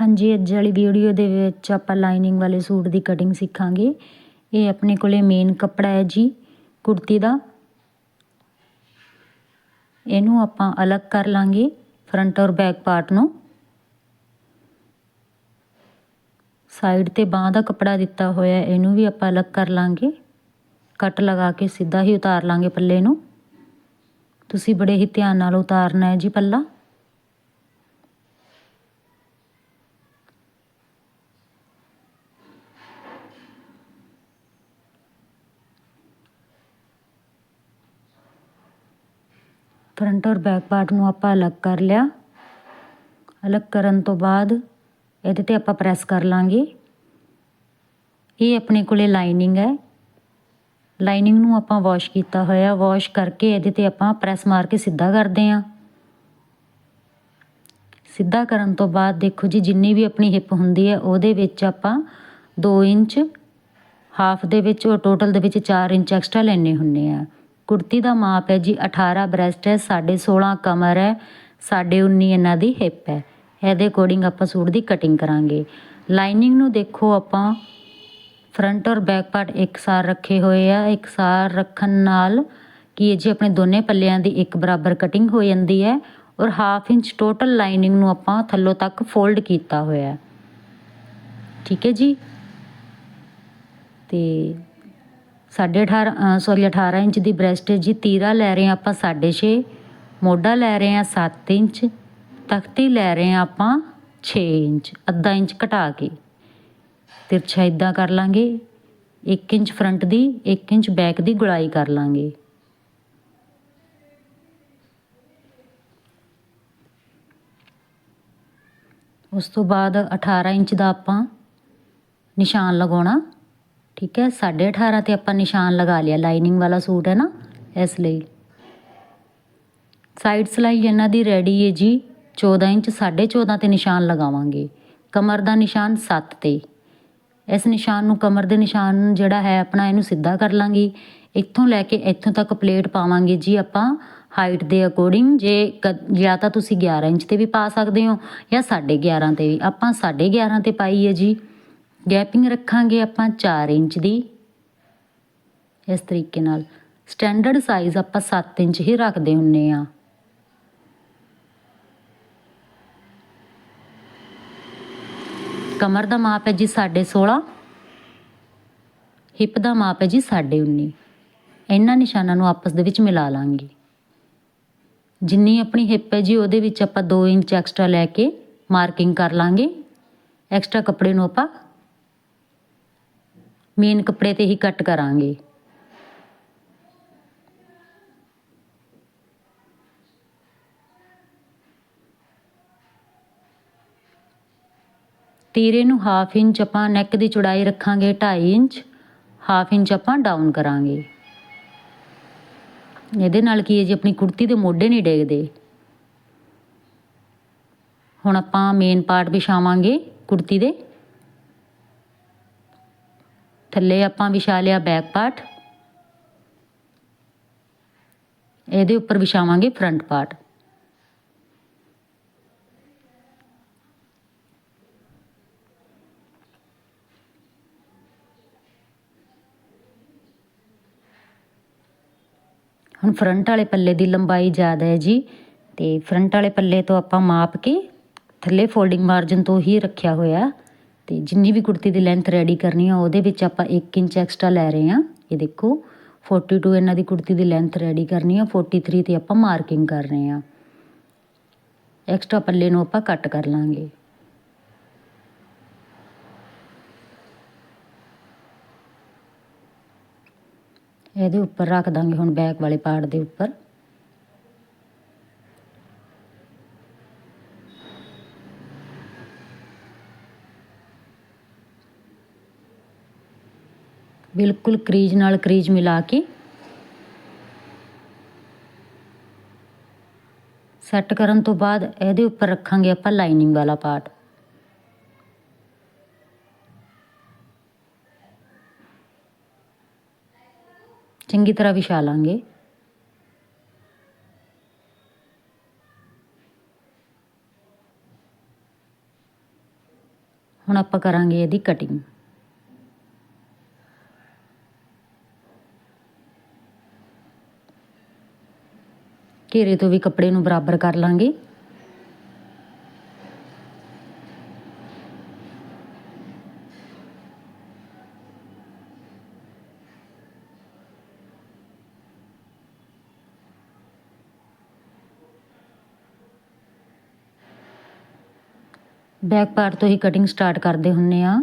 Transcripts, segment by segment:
ਹਾਂਜੀ, ਅੱਜ ਵਾਲੀ ਵੀਡੀਓ ਦੇ ਵਿੱਚ ਆਪਾਂ ਲਾਈਨਿੰਗ ਵਾਲੇ ਸੂਟ ਦੀ ਕਟਿੰਗ ਸਿੱਖਾਂਗੇ। ਇਹ ਆਪਣੇ ਕੋਲੇ ਮੇਨ ਕੱਪੜਾ ਹੈ ਜੀ, ਕੁੜਤੀ ਦਾ। ਇਹਨੂੰ ਆਪਾਂ ਅਲੱਗ ਕਰ ਲਾਂਗੇ ਫਰੰਟ ਔਰ ਬੈਕ ਪਾਰਟ ਨੂੰ। ਸਾਈਡ ਤੇ ਬਾਹ ਦਾ ਕੱਪੜਾ ਦਿੱਤਾ ਹੋਇਆ, ਇਹਨੂੰ ਵੀ ਆਪਾਂ ਅਲੱਗ ਕਰ ਲਾਂਗੇ। ਕੱਟ ਲਗਾ ਕੇ ਸਿੱਧਾ ਹੀ ਉਤਾਰ ਲਾਂਗੇ ਪੱਲੇ ਨੂੰ। ਤੁਸੀਂ ਬੜੇ ਹੀ ਧਿਆਨ ਨਾਲ ਉਤਾਰਨਾ ਹੈ ਜੀ ਪੱਲਾ। ਫਰੰਟ ਔਰ ਬੈਕ ਪਾਰਟ ਨੂੰ ਆਪਾਂ ਅਲੱਗ ਕਰ ਲਿਆ। ਅਲੱਗ ਕਰਨ ਤੋਂ ਬਾਅਦ ਇਹਦੇ ਤੇ ਆਪਾਂ ਪ੍ਰੈਸ ਕਰ ਲਾਂਗੇ। ਇਹ ਆਪਣੇ ਕੋਲੇ ਲਾਈਨਿੰਗ ਹੈ। ਲਾਈਨਿੰਗ ਨੂੰ ਆਪਾਂ ਵਾਸ਼ ਕੀਤਾ ਹੋਇਆ। ਵਾਸ਼ ਕਰਕੇ ਇਹਦੇ ਤੇ ਆਪਾਂ ਪ੍ਰੈਸ ਮਾਰ ਕੇ ਸਿੱਧਾ ਕਰਦੇ ਆਂ ਸਿੱਧਾ ਕਰਨ ਤੋਂ ਬਾਅਦ ਦੇਖੋ ਜੀ, ਜਿੰਨੀ ਵੀ ਆਪਣੀ ਹਿੱਪ ਹੁੰਦੀ ਹੈ, ਉਹਦੇ ਵਿੱਚ ਆਪਾਂ 2 ਇੰਚ, ਹਾਫ ਦੇ ਵਿੱਚ ਉਹ ਟੋਟਲ ਦੇ ਵਿੱਚ 4 ਇੰਚ ਐਕਸਟਰਾ ਲੈਣੇ ਹੁੰਨੇ ਆ ਕੁੜਤੀ ਦਾ ਮਾਪ ਹੈ ਜੀ 18 ਬ੍ਰੈਸਟ ਹੈ 16.5 ਕਮਰ ਹੈ 19.5 ਇਹਨਾਂ ਦੀ ਹਿੱਪ ਹੈ। ਇਹਦੇ ਅਕੋਰਡਿੰਗ ਆਪਾਂ ਸੂਟ ਦੀ ਕਟਿੰਗ ਕਰਾਂਗੇ। ਲਾਈਨਿੰਗ ਨੂੰ ਦੇਖੋ ਆਪਾਂ। ਫਰੰਟ ਔਰ ਬੈਕ ਪਾਰਟ ਇੱਕਸਾਰ ਰੱਖੇ ਹੋਏ ਆ। ਇੱਕਸਾਰ ਰੱਖਣ ਨਾਲ ਕੀ ਹੈ ਜੀ, ਆਪਣੇ ਦੋਨੇ ਪੱਲਿਆਂ ਦੀ ਇੱਕ ਬਰਾਬਰ ਕਟਿੰਗ ਹੋ ਜਾਂਦੀ ਹੈ ਔਰ ਹਾਫ ਇੰਚ ਟੋਟਲ ਲਾਈਨਿੰਗ ਨੂੰ ਆਪਾਂ ਥੱਲੋਂ ਤੱਕ ਫੋਲਡ ਕੀਤਾ ਹੋਇਆ ਠੀਕ ਹੈ ਜੀ? ਤੇ ਸਾਢੇ 18.5 ਸੌਰੀ 18 ਇੰਚ ਦੀ ਬ੍ਰੈਸਟ ਹੈ ਜੀ। ਤੀਰਾ ਲੈ ਰਹੇ ਹਾਂ ਆਪਾਂ 6.5 ਮੋਢਾ ਲੈ ਰਹੇ ਹਾਂ 7 ਇੰਚ, ਤਖਤੀ ਲੈ ਰਹੇ ਹਾਂ ਆਪਾਂ 6 ਇੰਚ, ਅੱਧਾ ਇੰਚ ਘਟਾ ਕੇ। ਤਿਰਛਾ ਇਦਾਂ ਕਰ ਲਾਂਗੇ। 1 ਇੰਚ ਫਰੰਟ ਦੀ 1 ਇੰਚ ਬੈਕ ਦੀ ਗੁਲਾਈ ਕਰ ਲਾਂਗੇ। ਉਸ ਤੋਂ ਬਾਅਦ 18 ਇੰਚ ਦਾ ਆਪਾਂ ਨਿਸ਼ਾਨ ਲਗਾਉਣਾ। ਠੀਕ ਹੈ 18.5 ਤੇ ਆਪਾਂ ਨਿਸ਼ਾਨ ਲਗਾ ਲਿਆ ਲਾਈਨਿੰਗ ਵਾਲਾ ਸੂਟ ਹੈ ਨਾ, ਇਸ ਲਈ। ਸਾਈਡ ਸਲਾਈ ਇਹਨਾਂ ਦੀ ਰੈਡੀ ਹੈ ਜੀ 14 ਇੰਚ 14.5 ਤੇ ਨਿਸ਼ਾਨ ਲਗਾਵਾਂਗੇ। ਕਮਰ ਦਾ ਨਿਸ਼ਾਨ 7 ਤੇ। ਇਸ ਨਿਸ਼ਾਨ ਨੂੰ, ਕਮਰ ਦੇ ਨਿਸ਼ਾਨ ਜਿਹੜਾ ਹੈ, ਆਪਣਾ ਇਹਨੂੰ ਸਿੱਧਾ ਕਰ ਲਾਂਗੇ। ਇੱਥੋਂ ਲੈ ਕੇ ਇੱਥੋਂ ਤੱਕ ਪਲੇਟ ਪਾਵਾਂਗੇ ਜੀ ਆਪਾਂ ਹਾਈਟ ਦੇ ਅਕੋਰਡਿੰਗ ਜੇ ਜਾਂ ਤਾਂ ਤੁਸੀਂ 11 ਇੰਚ ਤੇ ਵੀ ਪਾ ਸਕਦੇ ਹੋ, ਜਾਂ 11.5 ਤੇ ਵੀ। ਆਪਾਂ 11.5 ਤੇ ਪਾਈ ਹੈ ਜੀ। ਗੈਪਿੰਗ ਰੱਖਾਂਗੇ ਆਪਾਂ 4 ਇੰਚ ਦੀ। ਇਸ ਤਰੀਕੇ ਨਾਲ। ਸਟੈਂਡਰਡ ਸਾਈਜ਼ ਆਪਾਂ 7 ਇੰਚ ਹੀ ਰੱਖਦੇ ਹੁੰਨੇ ਆ। ਕਮਰ ਦਾ ਮਾਪ ਹੈ ਜੀ 16.5 ਹਿਪ ਦਾ ਮਾਪ ਹੈ ਜੀ 19.5 ਇਹਨਾਂ ਨਿਸ਼ਾਨਾਂ ਨੂੰ ਆਪਸ ਦੇ ਵਿੱਚ ਮਿਲਾ ਲਾਂਗੇ। ਜਿੰਨੀ ਆਪਣੀ ਹਿਪ ਹੈ ਜੀ ਉਹਦੇ ਵਿੱਚ ਆਪਾਂ 2 ਇੰਚ ਐਕਸਟਰਾ ਲੈ ਕੇ ਮਾਰਕਿੰਗ ਕਰ ਲਾਂਗੇ। ਐਕਸਟਰਾ ਕੱਪੜੇ ਨੂੰ ਆਪਾਂ ਮੇਨ ਕੱਪੜੇ ਤੇ ਹੀ ਕੱਟ ਕਰਾਂਗੇ। ਤੀਰੇ ਨੂੰ ਹਾਫ ਇੰਚ ਆਪਾਂ ਨੈਕ ਦੀ ਚੌੜਾਈ ਰੱਖਾਂਗੇ 2.5 ਇੰਚ ਹਾਫ ਇੰਚ ਆਪਾਂ ਡਾਊਨ ਕਰਾਂਗੇ। ਇਹਦੇ ਨਾਲ ਕੀ ਹੈ ਜੀ, ਆਪਣੀ ਕੁੜਤੀ ਦੇ ਮੋਢੇ ਨਹੀਂ ਡੇਗਦੇ। ਹੁਣ ਆਪਾਂ ਮੇਨ ਪਾਰਟ ਵਿਛਾਵਾਂਗੇ ਕੁੜਤੀ ਦੇ। ਥੱਲੇ ਆਪਾਂ ਵਿਛਾ ਲਿਆ ਬੈਕ ਪਾਰਟ ਇਹਦੇ ਉੱਪਰ ਵਿਛਾਵਾਂਗੇ ਫਰੰਟ ਪਾਰਟ ਹੁਣ ਫਰੰਟ ਵਾਲੇ ਪੱਲੇ ਦੀ ਲੰਬਾਈ ਜ਼ਿਆਦਾ ਹੈ ਜੀ, ਤੇ ਫਰੰਟ ਵਾਲੇ ਪੱਲੇ ਤੋਂ ਆਪਾਂ ਮਾਪ ਕੇ ਥੱਲੇ ਫੋਲਡਿੰਗ ਮਾਰਜਨ ਤੋਂ ਹੀ ਰੱਖਿਆ ਹੋਇਆ। ਤੇ ਜਿੰਨੀ ਵੀ ਕੁੜਤੀ ਦੀ ਲੈਂਥ ਰੈਡੀ ਕਰਨੀ ਆ, ਉਹਦੇ ਵਿੱਚ ਆਪਾਂ 1 ਇੰਚ ਐਕਸਟਰਾ ਲੈ ਰਹੇ ਆ ਇਹ ਦੇਖੋ 42 ਇਹਨਾਂ ਦੀ ਕੁੜਤੀ ਦੀ ਲੈਂਥ ਰੈਡੀ ਕਰਨੀ ਆ 43 ਤੇ ਆਪਾਂ ਮਾਰਕਿੰਗ ਕਰ ਰਹੇ ਆ ਐਕਸਟਰਾ ਪੱਲੇ ਨੂੰ ਆਪਾਂ ਕੱਟ ਕਰ ਲਾਂਗੇ। ਇਹਦੇ ਉੱਪਰ ਰੱਖ ਦਾਂਗੇ ਹੁਣ ਬੈਕ ਵਾਲੇ ਪਾਰਟ ਦੇ ਉੱਪਰ। ਬਿਲਕੁਲ ਕਰੀਜ ਨਾਲ ਕਰੀਜ ਮਿਲਾ ਕੇ ਸੈੱਟ ਕਰਨ ਤੋਂ ਬਾਅਦ ਇਹਦੇ ਉੱਪਰ ਰੱਖਾਂਗੇ ਆਪਾਂ ਲਾਈਨਿੰਗ ਵਾਲਾ ਪਾਰਟ। ਚੰਗੀ ਤਰ੍ਹਾਂ ਵਿਛਾ ਲਾਂਗੇ। ਹੁਣ ਆਪਾਂ ਕਰਾਂਗੇ ਇਹਦੀ ਕਟਿੰਗ ਘੇਰੇ ਤੋਂ ਵੀ ਕੱਪੜੇ ਨੂੰ ਬਰਾਬਰ ਕਰ ਲਾਂਗੇ। ਬੈਕ ਪਾਰਟ ਤੋਂ ਹੀ ਕਟਿੰਗ ਸਟਾਰਟ ਕਰਦੇ ਹੁੰਨੇ ਆ।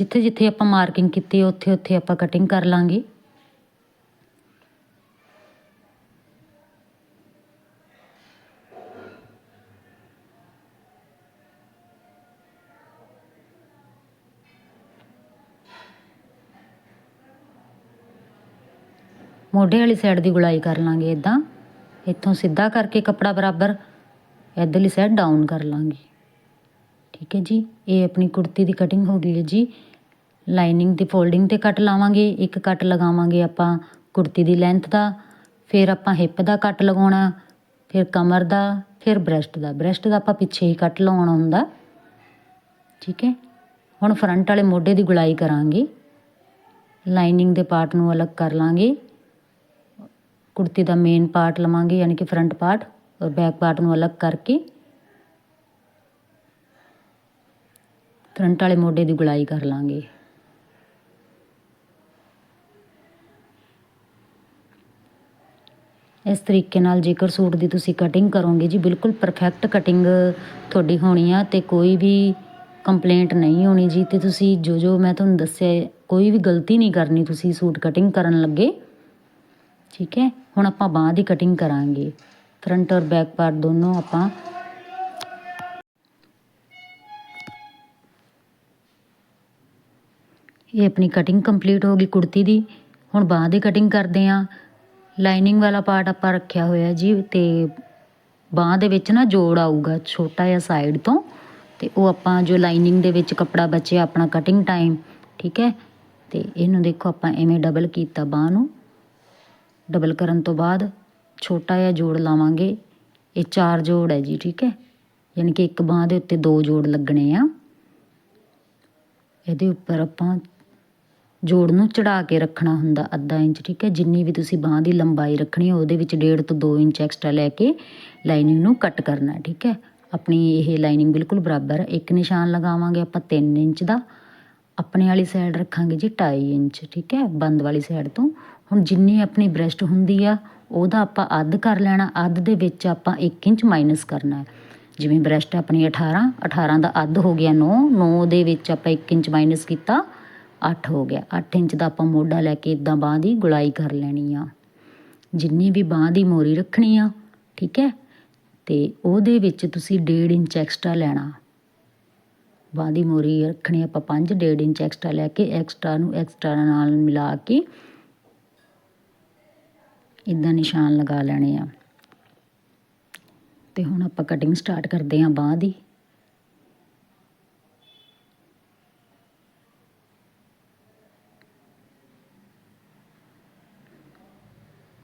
ਜਿੱਥੇ ਜਿੱਥੇ ਆਪਾਂ ਮਾਰਕਿੰਗ ਕੀਤੀ, ਉੱਥੇ ਉੱਥੇ ਆਪਾਂ ਕਟਿੰਗ ਕਰ ਲਾਂਗੇ। ਮੋਢੇ ਵਾਲੀ ਸਾਈਡ ਦੀ ਗੁਲਾਈ ਕਰ ਲਾਂਗੇ ਇਦਾਂ ਇੱਥੋਂ ਸਿੱਧਾ ਕਰਕੇ ਕੱਪੜਾ ਬਰਾਬਰ ਇੱਧਰਲੀ ਸਾਈਡ ਡਾਊਨ ਕਰ ਲਾਂਗੇ। ਠੀਕ ਹੈ ਜੀ, ਇਹ ਆਪਣੀ ਕੁੜਤੀ ਦੀ ਕਟਿੰਗ ਹੋ ਗਈ ਹੈ ਜੀ। ਲਾਈਨਿੰਗ ਦੀ ਫੋਲਡਿੰਗ ਤੇ ਕੱਟ ਲਾਵਾਂਗੇ, ਇੱਕ ਕੱਟ ਲਗਾਵਾਂਗੇ ਆਪਾਂ ਕੁੜਤੀ ਦੀ ਲੈਂਥ ਦਾ, ਫਿਰ ਆਪਾਂ ਹਿੱਪ ਦਾ ਕੱਟ ਲਗਾਉਣਾ, ਫਿਰ ਕਮਰ ਦਾ, ਫਿਰ ਬ੍ਰੈਸਟ ਦਾ। ਬ੍ਰੈਸਟ ਦਾ ਆਪਾਂ ਪਿੱਛੇ ਹੀ ਕੱਟ ਲਗਾਉਣਾ ਹੁੰਦਾ। ਠੀਕ ਹੈ? ਹੁਣ ਫਰੰਟ ਵਾਲੇ ਮੋਢੇ ਦੀ ਗੁਲਾਈ ਕਰਾਂਗੇ। ਲਾਈਨਿੰਗ ਦੇ ਪਾਰਟ ਨੂੰ ਅਲੱਗ ਕਰ ਲਾਂਗੇ। ਕੁੜਤੀ ਦਾ ਮੇਨ ਪਾਰਟ ਲਵਾਂਗੇ, ਯਾਨੀ ਕਿ ਫਰੰਟ ਪਾਰਟ, ਔਰ ਬੈਕ ਪਾਰਟ ਨੂੰ ਅਲੱਗ ਕਰਕੇ ਫਰੰਟ ਵਾਲੇ ਮੋਢੇ ਦੀ ਗੁਲਾਈ ਕਰ ਲਾਂਗੇ। ਇਸ ਤਰੀਕੇ ਨਾਲ ਜੇਕਰ ਸੂਟ ਦੀ ਤੁਸੀਂ ਕਟਿੰਗ ਕਰੋਗੇ ਜੀ, ਬਿਲਕੁਲ ਪਰਫੈਕਟ ਕਟਿੰਗ ਤੁਹਾਡੀ ਹੋਣੀ ਆ ਅਤੇ ਕੋਈ ਵੀ ਕੰਪਲੇਂਟ ਨਹੀਂ ਹੋਣੀ ਜੀ ਅਤੇ ਤੁਸੀਂ ਜੋ ਜੋ ਮੈਂ ਤੁਹਾਨੂੰ ਦੱਸਿਆ, ਕੋਈ ਵੀ ਗਲਤੀ ਨਹੀਂ ਕਰਨੀ ਤੁਸੀਂ ਸੂਟ ਕਟਿੰਗ ਕਰਨ ਲੱਗੇ। ਠੀਕ ਹੈ? ਹੁਣ ਆਪਾਂ ਬਾਂਹ ਦੀ ਕਟਿੰਗ ਕਰਾਂਗੇ। ਫਰੰਟ ਔਰ ਬੈਕ ਪਾਰਟ ਦੋਨੋਂ ਆਪਾਂ ਇਹ ਆਪਣੀ ਕਟਿੰਗ ਕੰਪਲੀਟ ਹੋ ਗਈ ਕੁੜਤੀ ਦੀ। ਹੁਣ ਬਾਹ ਦੀ ਕਟਿੰਗ ਕਰਦੇ ਆਂ ਲਾਈਨਿੰਗ ਵਾਲਾ ਪਾਰਟ ਆਪਾਂ ਰੱਖਿਆ ਹੋਇਆ ਜੀ ਤੇ ਬਾਹ ਦੇ ਵਿੱਚ ਨਾ ਜੋੜ ਆਊਗਾ, ਛੋਟਾ ਜਿਹਾ ਸਾਈਡ ਤੋਂ ਤੇ ਉਹ ਆਪਾਂ ਜੋ ਲਾਈਨਿੰਗ ਦੇ ਵਿੱਚ ਕੱਪੜਾ ਬਚਿਆ ਆਪਣਾ ਕਟਿੰਗ ਟਾਈਮ ਠੀਕ ਹੈ? ਤੇ ਇਹਨੂੰ ਦੇਖੋ ਆਪਾਂ ਐਵੇਂ ਡਬਲ ਕੀਤਾ ਬਾਹ ਨੂੰ। ਡਬਲ ਕਰਨ ਤੋਂ ਬਾਅਦ ਛੋਟਾ ਜਿਹਾ ਜੋੜ ਲਾਵਾਂਗੇ। ਇਹ ਚਾਰ ਜੋੜ ਹੈ ਜੀ, ਠੀਕ ਹੈ? ਯਾਨੀ ਕਿ ਇੱਕ ਬਾਹ ਦੇ ਉੱਤੇ ਦੋ ਜੋੜ ਲੱਗਣੇ ਆ। ਇਹਦੇ ਉੱਪਰ ਆਪਾਂ ਜੋੜ ਨੂੰ ਚੜਾ ਕੇ ਰੱਖਣਾ ਹੁੰਦਾ ਅੱਧਾ ਇੰਚ, ਠੀਕ ਹੈ? ਜਿੰਨੀ ਵੀ ਤੁਸੀਂ ਬਾਹ ਦੀ ਲੰਬਾਈ ਰੱਖਣੀ ਹੈ, ਉਹਦੇ ਵਿੱਚ ਡੇਢ ਤੋਂ 2 ਇੰਚ ਐਕਸਟਰਾ ਲੈ ਕੇ ਲਾਈਨਿੰਗ ਨੂੰ ਕੱਟ ਕਰਨਾ ਠੀਕ ਹੈ? ਆਪਣੀ ਇਹ ਲਾਈਨਿੰਗ ਬਿਲਕੁਲ ਬਰਾਬਰ ਹੈ। ਇੱਕ ਨਿਸ਼ਾਨ ਲਗਾਵਾਂਗੇ ਆਪਾਂ 3 ਇੰਚ ਦਾ। ਆਪਣੇ ਵਾਲੀ ਸਾਈਡ ਰੱਖਾਂਗੇ ਜੀ 2.5 ਇੰਚ, ਠੀਕ ਹੈ? ਬੰਦ ਵਾਲੀ ਸਾਈਡ ਤੋਂ। ਹੁਣ ਜਿੰਨੀ ਆਪਣੀ ਬ੍ਰੈਸਟ ਹੁੰਦੀ ਆ, ਉਹਦਾ ਆਪਾਂ ਅੱਧ ਕਰ ਲੈਣਾ। ਅੱਧ ਦੇ ਵਿੱਚ ਆਪਾਂ 1 ਇੰਚ ਮਾਈਨਸ ਕਰਨਾ ਹੈ। ਜਿਵੇਂ ਬ੍ਰੈਸਟ ਆਪਣੀ 18 18 ਦਾ ਅੱਧ ਹੋ ਗਿਆ 9 9 ਦੇ ਵਿੱਚ ਆਪਾਂ 1 ਇੰਚ ਮਾਈਨਸ ਕੀਤਾ। ਅੱਠ ਹੋ ਗਿਆ। 8 ਇੰਚ ਦਾ ਆਪਾਂ ਮੋਢਾ ਲੈ ਕੇ ਇਦਾਂ ਬਾਹ ਦੀ ਗੁਲਾਈ ਕਰ ਲੈਣੀ ਆ। ਜਿੰਨੀ ਵੀ ਬਾਹ ਦੀ ਮੋਰੀ ਰੱਖਣੀ ਆ, ਠੀਕ ਹੈ? ਤੇ ਉਹਦੇ ਵਿੱਚ ਤੁਸੀਂ 1.5 ਇੰਚ ਐਕਸਟਰਾ ਲੈਣਾ। ਬਾਹ ਦੀ ਮੋਰੀ ਰੱਖਣੀ ਆਪਾਂ 5 1.5 ਇੰਚ ਐਕਸਟਰਾ ਲੈ ਕੇ ਐਕਸਟਰਾ ਨੂੰ ਐਕਸਟਰਾ ਨਾਲ ਮਿਲਾ ਕੇ ਇਦਾਂ ਨਿਸ਼ਾਨ ਲਗਾ ਲੈਣੇ ਆ। ਤੇ ਹੁਣ ਆਪਾਂ ਕਟਿੰਗ ਸਟਾਰਟ ਕਰਦੇ ਹਾਂ ਬਾਹ ਦੀ।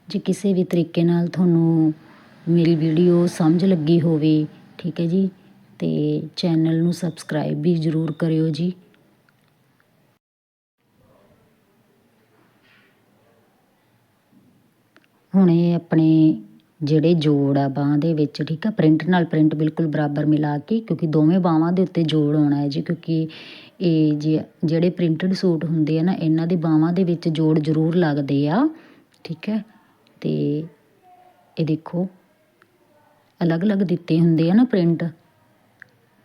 ਜੇ ਕਿਸੇ ਵੀ ਤਰੀਕੇ ਨਾਲ ਤੁਹਾਨੂੰ ਮੇਰੀ ਵੀਡੀਓ ਸਮਝ ਲੱਗੀ ਹੋਵੇ, ਠੀਕ ਹੈ ਜੀ ਅਤੇ ਚੈਨਲ ਨੂੰ ਸਬਸਕ੍ਰਾਈਬ ਵੀ ਜ਼ਰੂਰ ਕਰਿਓ ਜੀ। ਹੁਣ ਇਹ ਆਪਣੇ ਜਿਹੜੇ ਜੋੜ ਆ ਬਾਹ ਦੇ ਵਿੱਚ, ਠੀਕ ਆ, ਪ੍ਰਿੰਟ ਨਾਲ ਪ੍ਰਿੰਟ ਬਿਲਕੁਲ ਬਰਾਬਰ ਮਿਲਾ ਕੇ, ਕਿਉਂਕਿ ਦੋਵੇਂ ਬਾਹਾਂ ਦੇ ਉੱਤੇ ਜੋੜ ਆਉਣਾ ਹੈ ਜੀ, ਕਿਉਂਕਿ ਇਹ ਜੇ ਜਿਹੜੇ ਪ੍ਰਿੰਟਡ ਸੂਟ ਹੁੰਦੇ ਆ ਨਾ, ਇਹਨਾਂ ਦੇ ਬਾਹਾਂ ਦੇ ਵਿੱਚ ਜੋੜ ਜ਼ਰੂਰ ਲੱਗਦੇ ਆ, ਠੀਕ ਹੈ। ਤੇ ਇਹ ਦੇਖੋ, ਅਲੱਗ-ਅਲੱਗ ਦਿੱਤੇ ਹੁੰਦੇ ਆ ਨਾ ਪ੍ਰਿੰਟ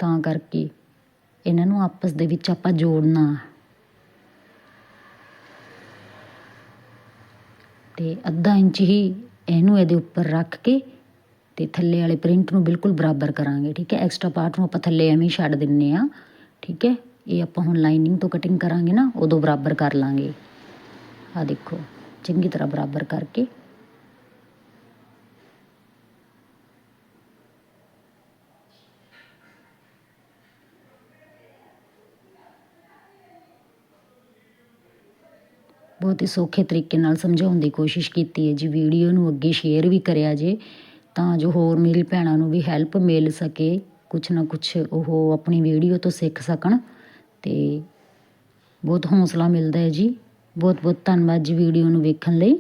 ਤਾਂ ਕਰਕੇ ਇਹਨਾਂ ਨੂੰ ਆਪਸ ਦੇ ਵਿੱਚ ਆਪਾਂ ਜੋੜਨਾ। ਤੇ ਅੱਧਾ ਇੰਚ ਹੀ ਇਹਨੂੰ ਇਹਦੇ ਉੱਪਰ ਰੱਖ ਕੇ ਤੇ ਥੱਲੇ ਵਾਲੇ ਪ੍ਰਿੰਟ ਨੂੰ ਬਿਲਕੁਲ ਬਰਾਬਰ ਕਰਾਂਗੇ, ਠੀਕ ਹੈ? ਐਕਸਟਰਾ ਪਾਰਟ ਨੂੰ ਆਪਾਂ ਥੱਲੇ ਐਵੇਂ ਛੱਡ ਦਿੰਨੇ ਆ, ਠੀਕ ਹੈ? ਇਹ ਆਪਾਂ ਹੁਣ ਲਾਈਨਿੰਗ ਤੋਂ ਕਟਿੰਗ ਕਰਾਂਗੇ ਨਾ, ਉਦੋਂ ਬਰਾਬਰ ਕਰ ਲਾਂਗੇ। ਆ ਦੇਖੋ, ਚੰਗੀ ਤਰ੍ਹਾਂ ਬਰਾਬਰ ਕਰਕੇ ਬਹੁਤ ਹੀ ਸੌਖੇ ਤਰੀਕੇ ਨਾਲ ਸਮਝਾਉਣ ਦੀ ਕੋਸ਼ਿਸ਼ ਕੀਤੀ ਹੈ ਜੀ। ਵੀਡੀਓ ਨੂੰ ਅੱਗੇ ਸ਼ੇਅਰ ਵੀ ਕਰਿਆ ਜੇ, ਤਾਂ ਜੋ ਹੋਰ ਮੇਰੀ ਭੈਣਾਂ ਨੂੰ ਵੀ ਹੈਲਪ ਮਿਲ ਸਕੇ। ਕੁਛ ਨਾ ਕੁਛ ਉਹ ਆਪਣੀ ਵੀਡੀਓ ਤੋਂ ਸਿੱਖ ਸਕਣ ਅਤੇ ਬਹੁਤ ਹੌਂਸਲਾ ਮਿਲਦਾ ਹੈ ਜੀ। ਬਹੁਤ ਬਹੁਤ ਧੰਨਵਾਦ ਜੀ ਵੀਡੀਓ ਨੂੰ ਵੇਖਣ ਲਈ।